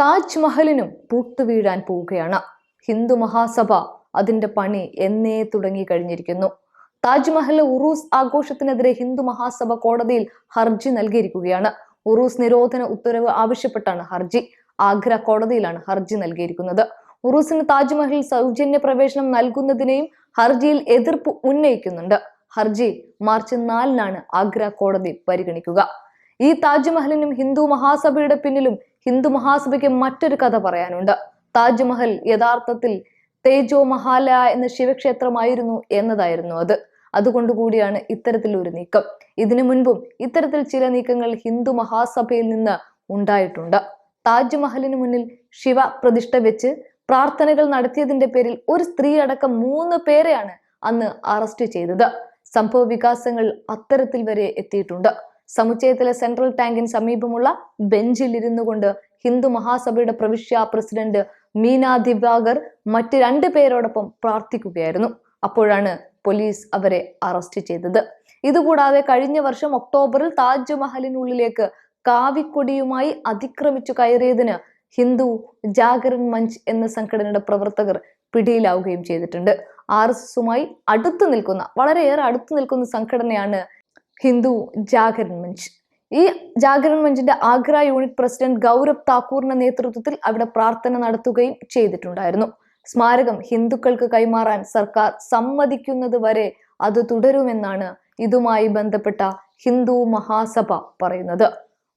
താജ്മഹലിനും പൂട്ടുവീഴാൻ പോവുകയാണ്. ഹിന്ദു മഹാസഭ അതിന്റെ പണി എന്നേ തുടങ്ങി കഴിഞ്ഞിരിക്കുന്നു. താജ്മഹൽ ഉറൂസ് ആഘോഷത്തിനെതിരെ ഹിന്ദു മഹാസഭ കോടതിയിൽ ഹർജി നൽകിയിരിക്കുകയാണ്. ഉറൂസ് നിരോധന ഉത്തരവ് ആവശ്യപ്പെട്ടാണ് ഹർജി. ആഗ്ര കോടതിയിലാണ് ഹർജി നൽകിയിരിക്കുന്നത്. ഉറൂസിന് താജ്മഹൽ സൗജന്യ പ്രവേശനം നൽകുന്നതിനെയും ഹർജിയിൽ എതിർപ്പ് ഉന്നയിക്കുന്നുണ്ട്. ഹർജി മാർച്ച് നാലിനാണ് ആഗ്ര കോടതി പരിഗണിക്കുക. ഈ താജ്മഹലിനും ഹിന്ദു മഹാസഭയുടെ പിന്നിലും ഹിന്ദു മഹാസഭയ്ക്ക് മറ്റൊരു കഥ പറയാനുണ്ട്. താജ്മഹൽ യഥാർത്ഥത്തിൽ തേജോ മഹാല എന്ന ശിവക്ഷേത്രമായിരുന്നു എന്നതായിരുന്നു അത്. അതുകൊണ്ടുകൂടിയാണ് ഇത്തരത്തിലൊരു നീക്കം. ഇതിനു മുൻപും ഇത്തരത്തിൽ ചില നീക്കങ്ങൾ ഹിന്ദു മഹാസഭയിൽ നിന്ന് ഉണ്ടായിട്ടുണ്ട്. താജ്മഹലിന് മുന്നിൽ ശിവ പ്രതിഷ്ഠ വെച്ച് പ്രാർത്ഥനകൾ നടത്തിയതിന്റെ പേരിൽ ഒരു സ്ത്രീ അടക്കം മൂന്ന് പേരെയാണ് അന്ന് അറസ്റ്റ് ചെയ്തത്. സംഭവ വികാസങ്ങൾ അത്തരത്തിൽ വരെ എത്തിയിട്ടുണ്ട്. സമുച്ചയത്തിലെ സെൻട്രൽ ടാങ്കിന് സമീപമുള്ള ബെഞ്ചിൽ ഇരുന്നു കൊണ്ട് ഹിന്ദു മഹാസഭയുടെ പ്രവിശ്യ പ്രസിഡന്റ് മീനാ ദിവാകർ മറ്റ് രണ്ട് പേരോടൊപ്പം പ്രാർത്ഥിക്കുകയായിരുന്നു. അപ്പോഴാണ് പോലീസ് അവരെ അറസ്റ്റ് ചെയ്തത്. ഇതുകൂടാതെ കഴിഞ്ഞ വർഷം ഒക്ടോബറിൽ താജ്മഹലിനുള്ളിലേക്ക് കാവിക്കൊടിയുമായി അതിക്രമിച്ചു കയറിയതിന് ഹിന്ദു ജാഗരൻ മഞ്ച് എന്ന സംഘടനയുടെ പ്രവർത്തകർ പിടിയിലാവുകയും ചെയ്തിട്ടുണ്ട്. ആർ എസ് എസുമായി അടുത്തു നിൽക്കുന്ന വളരെയേറെ അടുത്തു നിൽക്കുന്ന സംഘടനയാണ് ഹിന്ദു ജാഗരൺ മഞ്ച്. ഈ ജാഗരൺ മഞ്ചിന്റെ ആഗ്ര യൂണിറ്റ് പ്രസിഡന്റ് ഗൗരവ് താക്കൂറിന്റെ നേതൃത്വത്തിൽ അവിടെ പ്രാർത്ഥന നടത്തുകയും ചെയ്തിട്ടുണ്ടായിരുന്നു. സ്മാരകം ഹിന്ദുക്കൾക്ക് കൈമാറാൻ സർക്കാർ സമ്മതിക്കുന്നത് വരെ അത് തുടരുമെന്നാണ് ഇതുമായി ബന്ധപ്പെട്ട ഹിന്ദു മഹാസഭ പറയുന്നത്.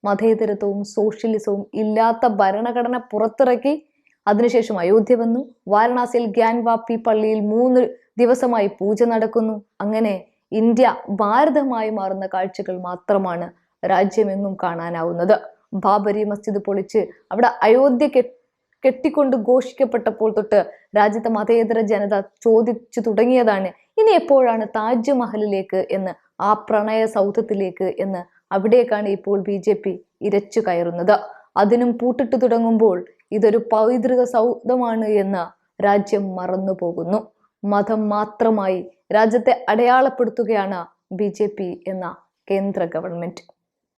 മതേതരത്വവും സോഷ്യലിസവും ഇല്ലാത്ത ഭരണഘടന പുറത്തിറക്കി അതിനുശേഷം അയോധ്യ വന്നു. വാരണാസിയിൽ ഗ്യാൻവാപ്പി പള്ളിയിൽ മൂന്ന് ദിവസമായി പൂജ നടക്കുന്നു. അങ്ങനെ ഇന്ത്യ ഭാരതമായി മാറുന്ന കാഴ്ചകൾ മാത്രമാണ് രാജ്യമെങ്ങും കാണാനാവുന്നത്. ബാബരി മസ്ജിദ് പൊളിച്ച് അവിടെ അയോധ്യ കെട്ടിക്കൊണ്ട് ഘോഷിക്കപ്പെട്ടപ്പോൾ തൊട്ട് രാജ്യത്തെ മതേതര ജനത ചോദിച്ചു തുടങ്ങിയതാണ്. ഇനി എപ്പോഴാണ് താജ്മഹലിലേക്ക് എന്ന് ആ പ്രണയ സൗധത്തിലേക്ക് എന്ന് അവിടേക്കാണ് ഇപ്പോൾ ബി ജെ പി ഇരച്ചു കയറുന്നത്. അതിനും പൂട്ടിട്ട് തുടങ്ങുമ്പോൾ ഇതൊരു പൈതൃക സൗധമാണ് എന്ന് രാജ്യം മറന്നു പോകുന്നു മതം മാത്രമായി രാജ്യത്തെ അടയാളപ്പെടുത്തുകയാണ് ബി എന്ന കേന്ദ്ര ഗവൺമെന്റ്.